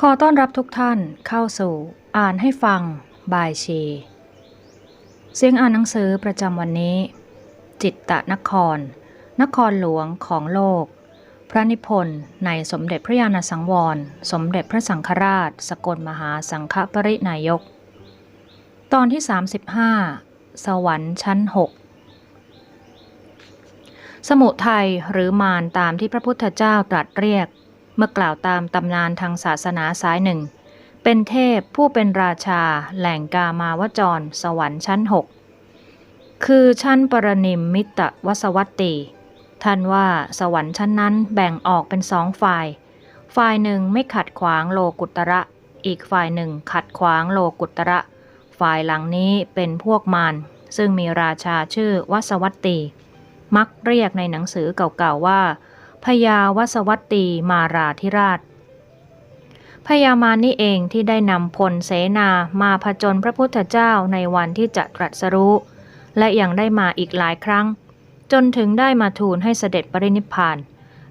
ขอต้อนรับทุกท่านเข้าสู่อ่านให้ฟังบายชี เสียงอ่านหนังสือประจำวันนี้ จิตตะนคร นครหลวงของโลก พระนิพนธ์ในสมเด็จพระญาณสังวร สมเด็จพระสังฆราช สกลมหาสังฆปรินายก ตอนที่ 35 สวรรค์ชั้น 6 สมุทัยหรือมารตามที่พระพุทธเจ้าตรัสเรียก เมื่อกล่าวตามตำนานทางศาสนาสายหนึ่ง เป็นเทพผู้เป็นราชา แหล่งกามาวจร สวรรค์ชั้น6คือชั้นปรนิมมิตรวสวัตตีท่านว่าสวรรค์ชั้นนั้นแบ่งออกเป็นสองฝ่าย ฝ่ายหนึ่งไม่ขัดขวางโลกุตระ อีกฝ่ายหนึ่งขัดขวางโลกุตระ ฝ่ายหลังนี้เป็นพวกมารซึ่งมีราชาชื่อวสวัตตีมักเรียกในหนังสือเก่าๆว่า พญาวสวัตตีมาราธิราชพญามารนี่เองที่ได้นำพลเสนามาผจญพระพุทธเจ้าในวันที่จะตรัสรู้ และยังได้มาอีกหลายครั้ง จนถึงได้มาทูลให้เสด็จปรินิพพาน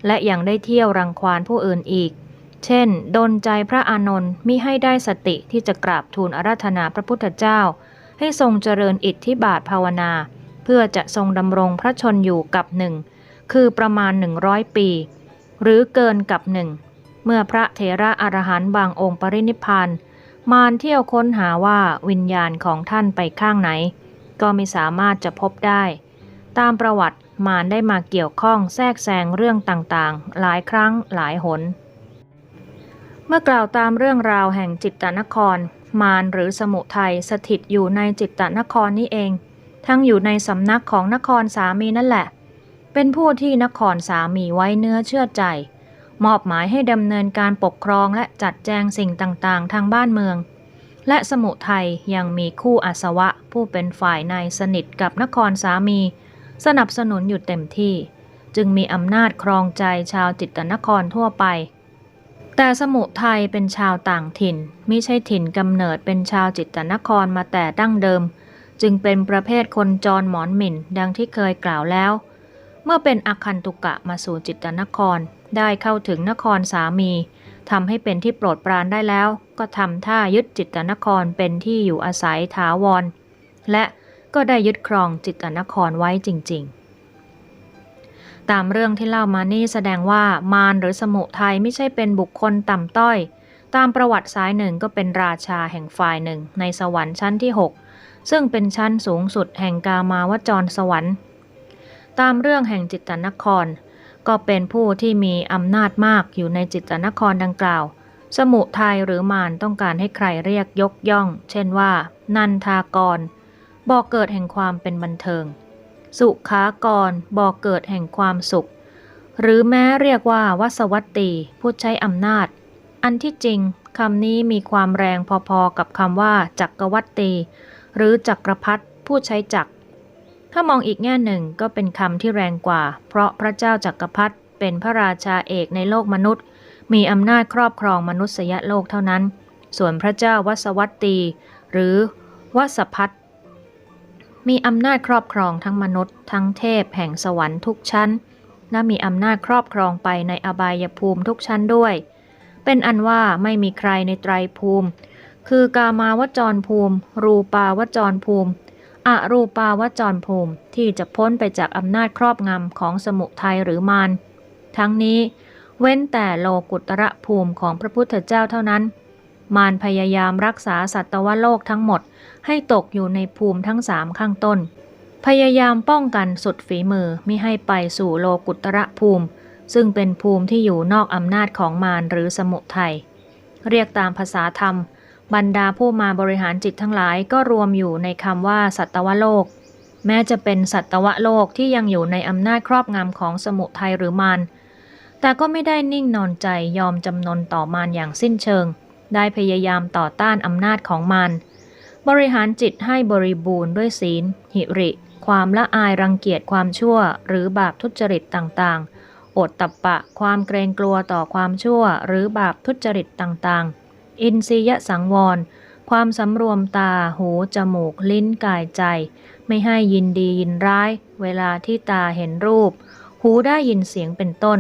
และยังได้เที่ยวรังควานผู้อื่นอีก เช่น ดนใจพระอานนท์มิให้ได้สติที่จะกราบทูลอาราธนาพระพุทธเจ้า ให้ทรงเจริญอิทธิบาทภาวนา เพื่อจะทรงดำรงพระชนอยู่กับหนึ่ง คือประมาณ 100 ปี หรือเกินกับหนึ่ง เมื่อพระเถระอรหันต์บางองค์ปรินิพานมารเที่ยวค้นหาว่าวิญญาณของท่านไปข้างไหน ก็ไม่สามารถจะพบได้ ตามประวัติมารได้มาเกี่ยวข้องแทรกแซงเรื่องต่างๆ หลายครั้งหลายหน เมื่อกล่าวตามเรื่องราวแห่งจิตตนคร มารหรือสมุทัยสถิตอยู่ในจิตตนครนี้เอง ทั้งอยู่ในสำนักของนครสามีนั่นแหละ เป็นผู้ที่นครสามีไว้เนื้อเชื่อใจ มอบหมายให้ดำเนินการปกครองและจัดแจงสิ่งต่างๆ ทางบ้านเมือง และสมุทัยยังมีคู่อาสวะ ผู้เป็นฝ่ายในสนิทกับนครสามี สนับสนุนอยู่เต็มที่ จึงมีอำนาจครองใจชาวจิตตนครทั่วไปแต่สมุทัยเป็นชาวต่างถิ่นมิใช่ถิ่นกำเนิดเป็นชาวจิตตนครมาแต่ดั้งเดิม จึงเป็นประเภทคนจรหมอนหมิ่นดังที่เคยกล่าวแล้ว เมื่อเป็นอคันตุกะมาสู่จิตตนคร ได้เข้าถึงนครสามีทำให้เป็นที่โปรดปรานได้แล้ว ก็ทำท่ายึดจิตตนครเป็นที่อยู่อาศัยถาวร และก็ได้ยึดครองจิตตนครไว้จริง ๆ ตามเรื่องที่เล่ามานี่แสดงว่ามารหรือสมุทัยไม่ใช่เป็นบุคคลต่ำต้อย ตามประวัติสายหนึ่งก็เป็นราชาแห่งฝ่ายหนึ่งในสวรรค์ชั้นที่ 6 ซึ่งเป็นชั้นสูงสุดแห่งกามาวจรสวรรค์ ตามเรื่องแห่งจิตตนคร ก็เป็นผู้ที่มีอำนาจมากอยู่ในจิตตนครดังกล่าว สมุทัยหรือมารต้องการให้ใครเรียกยกย่อง เช่นว่า นันทากรบอกเกิดแห่งความเป็นบันเทิง สุขากรบอกเกิดแห่งความสุข หรือแม้เรียกว่าวัสวัตตีผู้ใช้อำนาจ อันที่จริงคำนี้มีความแรงพอๆกับคำว่าจักรวัตตีหรือจักรพรรดิผู้ใช้จักร ถ้ามองอีกแง่หนึ่งก็เป็นคำที่แรงกว่า เพราะพระเจ้าจักรพรรดิเป็นพระราชาเอกในโลกมนุษย์ มีอำนาจครอบครองมนุษยโลกเท่านั้น ส่วนพระเจ้าวัสวัตตี หรือวัสพัฒมีอำนาจครอบครองทั้งมนุษย์ ทั้งเทพแห่งสวรรค์ทุกชั้น และมีอำนาจครอบครองไปในอบายภูมิทุกชั้นด้วย เป็นอันว่าไม่มีใครในไตรภูมิ คือกามาวจรภูมิ รูปาวจรภูมิ อรูปาวจรภูมิที่จะพ้นไปจากอำนาจครอบงำของสมุทัยหรือมารทั้งนี้เว้นแต่โลกุตระภูมิของพระพุทธเจ้าเท่านั้น มารพยายามรักษาสัตวโลกทั้งหมดให้ตกอยู่ในภูมิทั้งสามข้างต้น พยายามป้องกันสุดฝีมือมิให้ไปสู่โลกุตระภูมิ ซึ่งเป็นภูมิที่อยู่นอกอำนาจของมารหรือสมุทัยเรียกตามภาษาธรรม บรรดาผู้มาบริหารจิตทั้งหลายก็รวมอยู่ในคำว่าสัตวโลก แม้จะเป็นสัตวโลกที่ยังอยู่ในอำนาจครอบงำของสมุทัยหรือมารแต่ก็ไม่ได้นิ่งนอนใจยอมจำนนต่อมารอย่างสิ้นเชิง ได้พยายามต่อต้านอำนาจของมารบริหารจิตให้บริบูรณ์ด้วยศีล หิริ ความละอายรังเกียจความชั่ว หรือบาปทุจริตต่างๆ อดตับปะ ความเกรงกลัวต่อความชั่ว หรือบาปทุจริตต่างๆ อินทรียสังวร ความสำรวมตา หู จมูก ลิ้น กายใจ ไม่ให้ยินดียินร้าย เวลาที่ตาเห็นรูป หูได้ยินเสียงเป็นต้น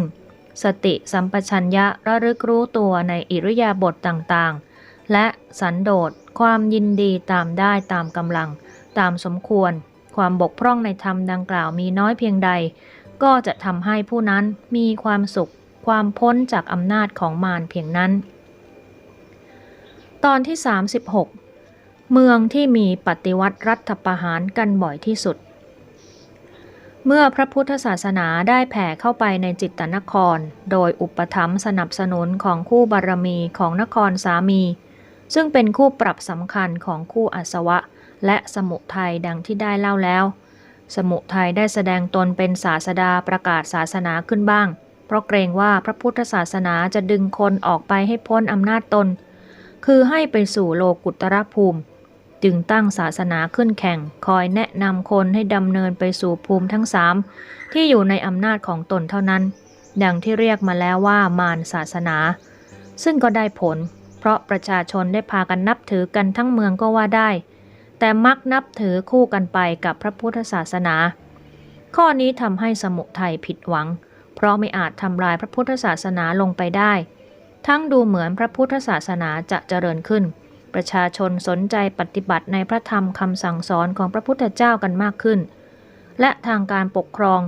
สติสัมปชัญญะระลึกรู้ตัวในอิริยาบถต่างๆ และสันโดษ ความยินดีตามได้ตามกำลัง ตามสมควร ความบกพร่องในธรรมดังกล่าวมีน้อยเพียงใด ก็จะทำให้ผู้นั้นมีความสุข ความพ้นจากอำนาจของมารเพียงนั้น ตอนที่ 36 เมืองที่มีปฏิวัติรัฐประหารกันบ่อยที่สุด เมื่อพระพุทธศาสนาได้แผ่เข้าไปในจิตตนคร โดยอุปถัมภ์สนับสนุนของคู่บารมีของนครสามี ซึ่งเป็นคู่ปรับสำคัญของคู่อาสวะ และสมุทัยดังที่ได้เล่าแล้ว สมุทัยได้แสดงตนเป็นศาสดาประกาศศาสนาขึ้นบ้าง เพราะเกรงว่าพระพุทธศาสนาจะดึงคนออกไปให้พ้นอำนาจตน คือให้ไปสู่โลกุตรภูมิ จึงตั้งศาสนาขึ้นแข่ง คอยแนะนำคนให้ดำเนินไปสู่ภูมิทั้งสามที่อยู่ในอำนาจของตนเท่านั้น ดังที่เรียกมาแล้วว่ามารศาสนา ซึ่งก็ได้ผล เพราะประชาชนได้พากันนับถือกันทั้งเมืองก็ว่าได้ แต่มักนับถือคู่กันไปกับพระพุทธศาสนา ข้อนี้ทำให้สมุทัยผิดหวัง เพราะไม่อาจทำลายพระพุทธศาสนาลงไปได้ ทั้งดูเหมือนพระพุทธศาสนาจะเจริญขึ้น ประชาชนสนใจปฏิบัติในพระธรรมคำสั่งสอนของพระพุทธเจ้ากันมากขึ้น และทางการปกครอง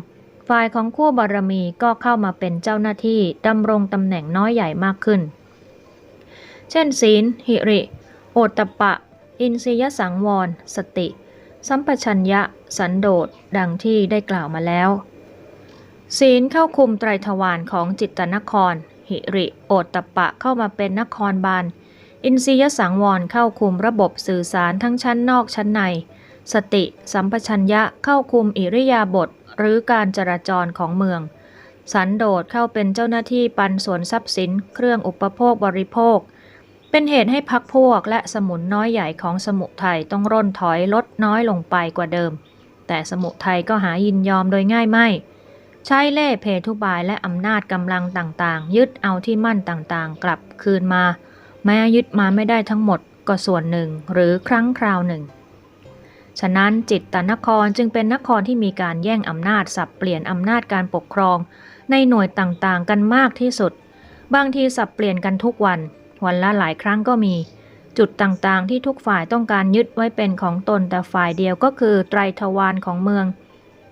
ฝ่ายของคู่บารมีก็เข้ามาเป็นเจ้าหน้าที่ดำรงตำแหน่งน้อยใหญ่มากขึ้น เช่น ศีล หิริ โอตตปปะ อินทรียสังวร สติ สัมปชัญญะ สันโดษ ดังที่ได้กล่าวมาแล้ว ศีลเข้าคุมไตรทวารของจิตตนคร หิริโอตตปปะเข้ามาเป็นนครบาล อินทรียสังวรเข้าคุมระบบสื่อสารทั้งชั้นนอกชั้นใน สติสัมปชัญญะเข้าคุมอิริยาบถหรือการจราจรของเมือง สันโดษเข้าเป็นเจ้าหน้าที่ปันส่วนทรัพย์สิน เครื่องอุปโภคบริโภค เป็นเหตุให้พักพวกและสมุนน้อยใหญ่ของสมุทัยต้องร่นถอยลดน้อยลงไปกว่าเดิม แต่สมุทัยก็หายินยอมโดยง่ายไม่ ใช้เล่เพทุบายและอำนาจกำลังต่างๆ ยึดเอาที่มั่นต่างๆ กลับคืนมา แม้ยึดมาไม่ได้ทั้งหมดก็ส่วนหนึ่งหรือครั้งคราวหนึ่ง ฉะนั้นจิตตนครจึงเป็นนครที่มีการแย่งอำนาจสับเปลี่ยนอำนาจการปกครอง ในหน่วยต่างๆ กันมากที่สุด บางทีสับเปลี่ยนกันทุกวัน วันละหลายครั้งก็มี จุดต่างๆ ที่ทุกฝ่ายต้องการยึดไว้เป็นของตนแต่ฝ่ายเดียวก็คือไตรทวารของเมือง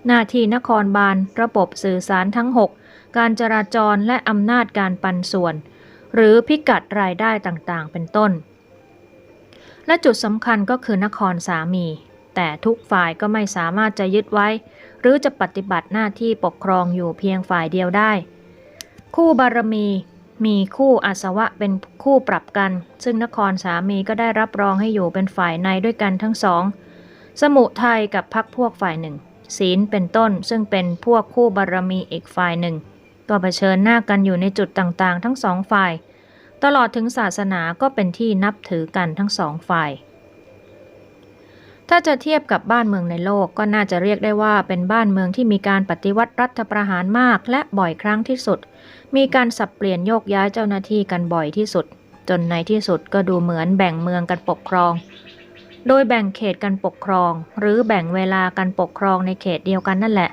หน้าที่นครบาล ระบบสื่อสารทั้ง 6 การจราจรและอำนาจการปันส่วน หรือพิกัดรายได้ต่างๆ เป็นต้น และจุดสำคัญก็คือนครสามี แต่ทุกฝ่ายก็ไม่สามารถจะยึดไว้ หรือจะปฏิบัติหน้าที่ปกครองอยู่เพียงฝ่ายเดียวได้ คู่บารมีมีคู่อาสวะเป็นคู่ปรับกัน ซึ่งนครสามีก็ได้รับรองให้อยู่เป็นฝ่ายในด้วยกันทั้งสอง สมุทัยกับพักพวกฝ่ายหนึ่ง ศีลเป็นต้น ซึ่งเป็นพวกคู่บารมีอีกฝ่ายหนึ่ง ก็เผชิญหน้ากันอยู่ในจุดต่างๆ ทั้งสองฝ่าย ตลอดถึงศาสนาก็เป็นที่นับถือกันทั้งสองฝ่าย ถ้าจะเทียบกับบ้านเมืองในโลกก็น่าจะเรียกได้ว่าเป็นบ้านเมืองที่มีการปฏิวัติรัฐประหารมากและบ่อยครั้งที่สุด มีการสับเปลี่ยนโยกย้ายเจ้าหน้าที่กันบ่อยที่สุด จนในที่สุดก็ดูเหมือนแบ่งเมืองกันปกครอง โดยแบ่งเขตกันปกครอง หรือแบ่งเวลากันปกครองในเขตเดียวกันนั่นแหละ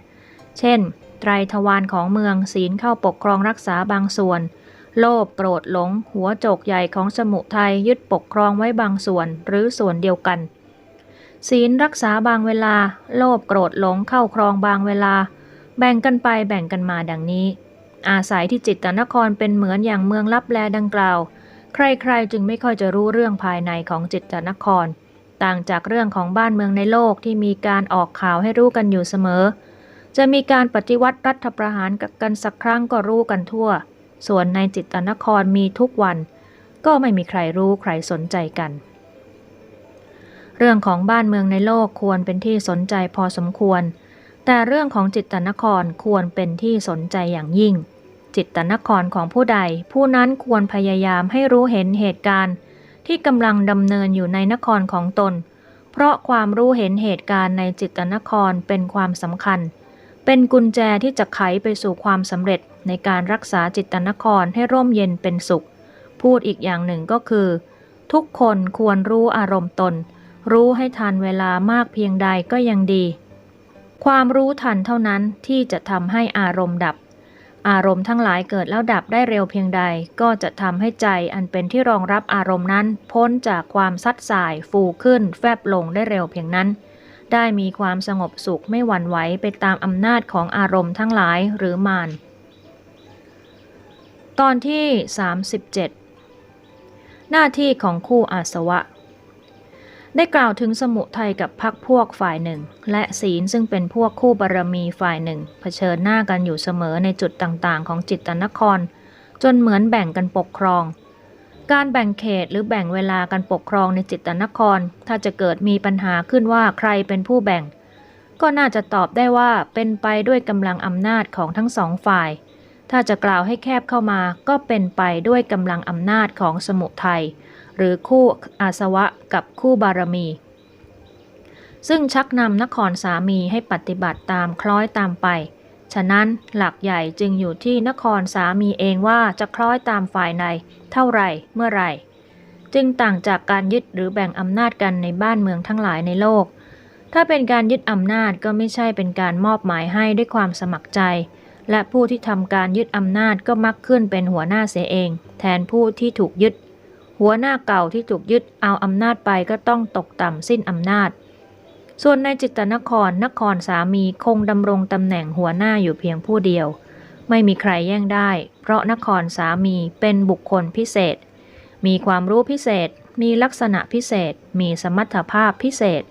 เช่น ไตรทวารของเมืองศีลเข้าปกครองรักษาบางส่วน โลภโกรธหลง หัวโจกใหญ่ของสมุทัยยึดปกครองไว้บางส่วนหรือส่วนเดียวกัน ศีลรักษาบางเวลา โลภโกรธหลงเข้าครองบางเวลา แบ่งกันไปแบ่งกันมาดังนี้ อาศัยที่จิตตนครเป็นเหมือนอย่างเมืองลับแลดังกล่าว ใครๆจึงไม่ค่อยจะรู้เรื่องภายในของจิตตนคร ต่างจากเรื่องของบ้านเมืองในโลกที่มีการออกข่าวให้รู้กันอยู่เสมอ จะมีการปฏิวัติรัฐประหารกันสักครั้งก็รู้กันทั่ว ส่วนในจิตตนครมีทุกวัน ก็ไม่มีใครรู้ใครสนใจกัน เรื่องของบ้านเมืองในโลกควรเป็นที่สนใจพอสมควร แต่เรื่องของจิตตนครควรเป็นที่สนใจอย่างยิ่ง จิตตนครของผู้ใด ผู้นั้นควรพยายามให้รู้เห็นเหตุการณ์ ที่กำลังดำเนินอยู่ในนครของตน เพราะความรู้เห็นเหตุการณ์ในจิตตนครเป็นความสำคัญ เป็นกุญแจที่จะไขไปสู่ความสำเร็จในการรักษาจิตตนครให้ร่มเย็นเป็นสุข พูดอีกอย่างหนึ่งก็คือ ทุกคนควรรู้อารมณ์ตน รู้ให้ทันเวลามากเพียงใดก็ยังดี ความรู้ทันเท่านั้นที่จะทำให้อารมณ์ดับ อารมณ์ทั้งหลายเกิดแล้วดับได้เร็วเพียงใด ก็จะทำให้ใจอันเป็นที่รองรับอารมณ์นั้น พ้นจากความซัดสายฟูขึ้น แฟบลงได้เร็วเพียงนั้น ได้มีความสงบสุขไม่หวั่นไหวไปตามอำนาจของอารมณ์ทั้งหลายหรือมาน ตอนที่ 37 หน้าที่ของคู่อาสวะ ได้กล่าวถึงสมุทัยกับพักพวกฝ่ายหนึ่ง และศีลซึ่งเป็นพวกคู่บารมีฝ่ายหนึ่ง เผชิญหน้ากันอยู่เสมอในจุดต่างๆ ของจิตตนคร จนเหมือนแบ่งกันปกครอง การแบ่งเขตหรือแบ่งเวลาการปกครองในจิตตนคร ถ้าจะเกิดมีปัญหาขึ้นว่าใครเป็นผู้แบ่ง ก็น่าจะตอบได้ว่าเป็นไปด้วยกำลังอำนาจของทั้งสองฝ่าย ถ้าจะกล่าวให้แคบเข้ามา ก็เป็นไปด้วยกำลังอำนาจของสมุทัย หรือคู่อาสวะกับคู่บารมี ซึ่งชักนำนครสามีให้ปฏิบัติตามคล้อยตามไป ฉะนั้นหลักใหญ่จึงอยู่ที่นครสามีเองว่าจะคล้อยตามฝ่ายในเท่าไรเมื่อไรจึงต่างจากการยึดหรือแบ่งอำนาจกันในบ้านเมืองทั้งหลายในโลก ถ้าเป็นการยึดอำนาจก็ไม่ใช่เป็นการมอบหมายให้ด้วยความสมัครใจ และผู้ที่ทำการยึดอำนาจก็มักขึ้นเป็นหัวหน้าเสียเอง แทนผู้ที่ถูกยึด หัวหน้าเก่าที่ถูกยึดเอาอำนาจไปก็ต้องตกต่ำสิ้นอำนาจ ส่วนในจิตตนครนครสามีคงดำรงตำแหน่งหัวหน้าอยู่เพียงผู้เดียว ไม่มีใครแย่งได้ เพราะนครสามีเป็นบุคคลพิเศษ มีความรู้พิเศษ มีลักษณะพิเศษ มีสมรรถภาพพิเศษ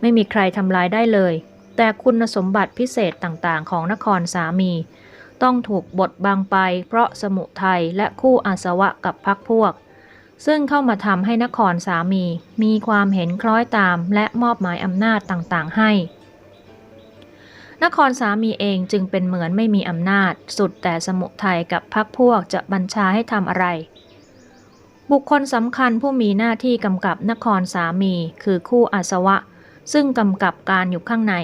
ไม่มีใครทำลายได้เลย แต่คุณสมบัติพิเศษต่างๆ ของนครสามี ต้องถูกบดบังไป เพราะสมุทัยและคู่อาสวะกับพักพวก ซึ่งเข้ามาทำให้นครสามีมีความเห็นคล้อยตามและมอบหมายอำนาจต่างๆ ให้ นครสามีเองจึงเป็นเหมือนไม่มีอำนาจ สุดแต่สมุทัยกับพักพวกจะบัญชาให้ทำอะไร บุคคลสำคัญผู้มีหน้าที่กำกับนครสามีคือคู่อาสวะ ซึ่งกำกับการอยู่ข้างใน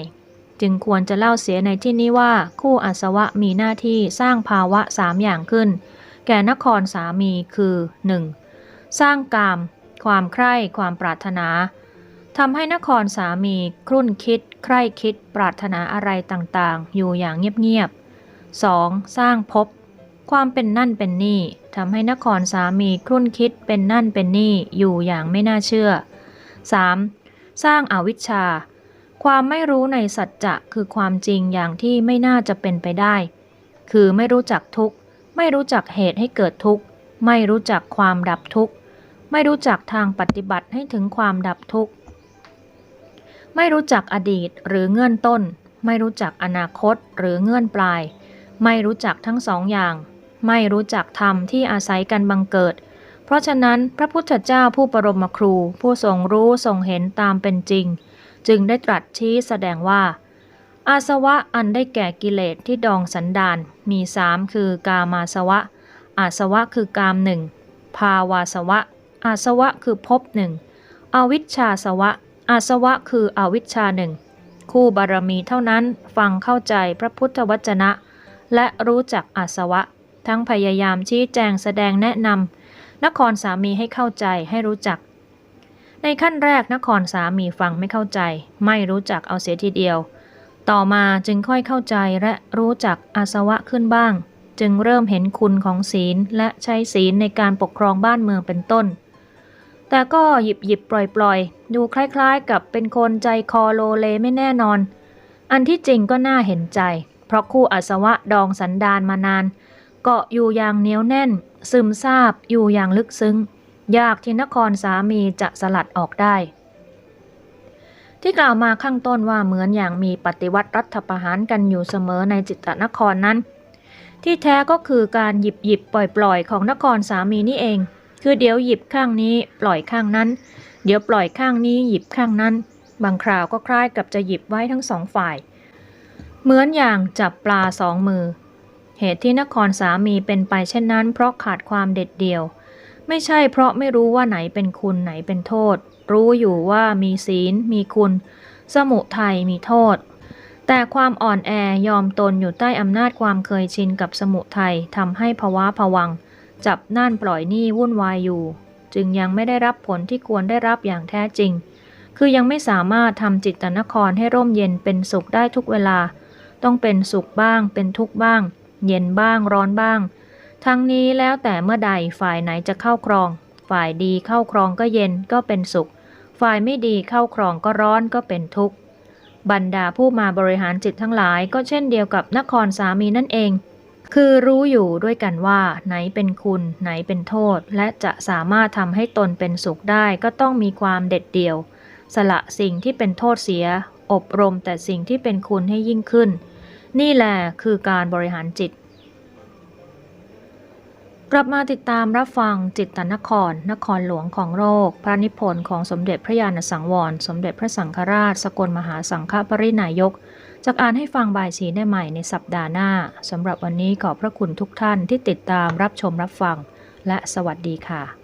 จึงควรจะเล่าเสียในที่นี้ว่าคู่อาสวะมีหน้าที่สร้างภาวะสามอย่างขึ้น แก่นครสามีคือ 1. สร้างกาม ความใคร่ความปรารถนาทำให้นครสามีครุ่นคิด ใคร่คิดปรารถนาอะไรต่างๆ อยู่อย่างเงียบๆ 2. สร้างภพความเป็นนั่นเป็นนี่ทำให้นครสามีครุ่นคิดเป็นนั่นเป็นนี่อยู่อย่างไม่น่าเชื่อ 3. สร้างอาวิชชา ความไม่รู้ในสัจจะคือความจริงอย่างที่ไม่น่าจะเป็นไปได้ คือไม่รู้จักทุกข์ ไม่รู้จักเหตุให้เกิดทุกข์ ไม่รู้จักความดับทุกข์ ไม่รู้จักทางปฏิบัติให้ถึงความดับทุกข์ ไม่รู้จักอดีตหรือเงื่อนต้น ไม่รู้จักอนาคตหรือเงื่อนปลาย ไม่รู้จักทั้งสองอย่าง ไม่รู้จักธรรมที่อาศัยกันบังเกิด เพราะฉะนั้นพระพุทธเจ้าผู้ปรมครู ผู้ทรงรู้ทรงเห็นตามเป็นจริง จึงได้ตรัสชี้แสดงว่าอาสวะอันได้แก่กิเลสที่ดองสันดานมีสามคือกามาสวะ อาสวะคือกามหนึ่ง ภาวาสวะ อาสวะคือภพหนึ่งอวิชชาสวะ อาสวะคืออวิชชาหนึ่งคู่บารมีเท่านั้นฟังเข้าใจพระพุทธวจนะ และรู้จักอาสวะ ทั้งพยายามชี้แจงแสดงแนะนำนครสามีให้เข้าใจให้รู้จัก ในขั้นแรกนครสามีฟังไม่เข้าใจ ไม่รู้จักเอาเสียทีเดียว ต่อมาจึงค่อยเข้าใจและรู้จักอาสวะขึ้นบ้าง จึงเริ่มเห็นคุณของศีลและใช้ศีลในการปกครองบ้านเมืองเป็นต้น แต่ก็หยิบหยิบปล่อยปล่อยดูคล้ายๆ กับเป็นคนใจคอโลเลไม่แน่นอน อันที่จริงก็น่าเห็นใจ เพราะคู่อาสวะดองสันดานมานาน เกาะอยู่อย่างเหนียวแน่น ซึมซาบอยู่อย่างลึกซึ้ง ยากที่นครสามีจะสลัดออกได้ ที่กล่าวมาข้างต้นว่าเหมือนอย่างมีปฏิวัติรัฐประหารกันอยู่เสมอในจิตตนครนั้น ที่แท้ก็คือการหยิบหยิบปล่อยปล่อยของนครสามีนี่เอง คือเดี๋ยวหยิบข้างนี้ปล่อยข้างนั้น เดี๋ยวปล่อยข้างนี้หยิบข้างนั้น บางคราวก็คล้ายกับจะหยิบไว้ทั้งสองฝ่าย เหมือนอย่างจับปลาสองมือ เหตุที่นครสามีเป็นไปเช่นนั้น เพราะขาดความเด็ดเดี่ยว ไม่ใช่เพราะไม่รู้ว่าไหนเป็นคุณไหนเป็นโทษ รู้อยู่ว่ามีศีล มีคุณ สมุทัยมีโทษแต่ความอ่อนแอยอมตนอยู่ใต้อำนาจความเคยชินกับสมุทัยทำให้ภาวะผวัง จับน่านปล่อยหนี้วุ่นวายอยู่ จึงยังไม่ได้รับผลที่ควรได้รับอย่างแท้จริง คือยังไม่สามารถทำจิตตนครให้ร่มเย็นเป็นสุขได้ทุกเวลา ต้องเป็นสุขบ้าง เป็นทุกข์บ้าง เย็นบ้างร้อนบ้าง ทั้งนี้แล้วแต่เมื่อใดฝ่ายไหนจะเข้าครอง ฝ่ายดีเข้าครองก็เย็นก็เป็นสุข ฝ่ายไม่ดีเข้าครองก็ร้อนก็เป็นทุกข์บรรดาผู้มาบริหารจิตทั้งหลายก็เช่นเดียวกับนครสามีนั่นเอง คือรู้อยู่ด้วยกันว่าไหนเป็นคุณไหนเป็นโทษ และจะสามารถทำให้ตนเป็นสุขได้ก็ต้องมีความเด็ดเดี่ยว สละสิ่งที่เป็นโทษเสีย อบรมแต่สิ่งที่เป็นคุณให้ยิ่งขึ้น นี่แหละคือการบริหารจิต กลับมาติดตามรับฟังจิตตนคร นครหลวงของโลกพระนิพนธ์ของสมเด็จพระญาณสังวร สมเด็จพระสังฆราช สกลมหาสังฆปรินายก จะอ่านให้ฟังบายสีได้ใหม่ในสัปดาห์หน้าสำหรับวันนี้ขอบพระคุณทุกท่านที่ติดตามรับชมรับฟัง และสวัสดีค่ะ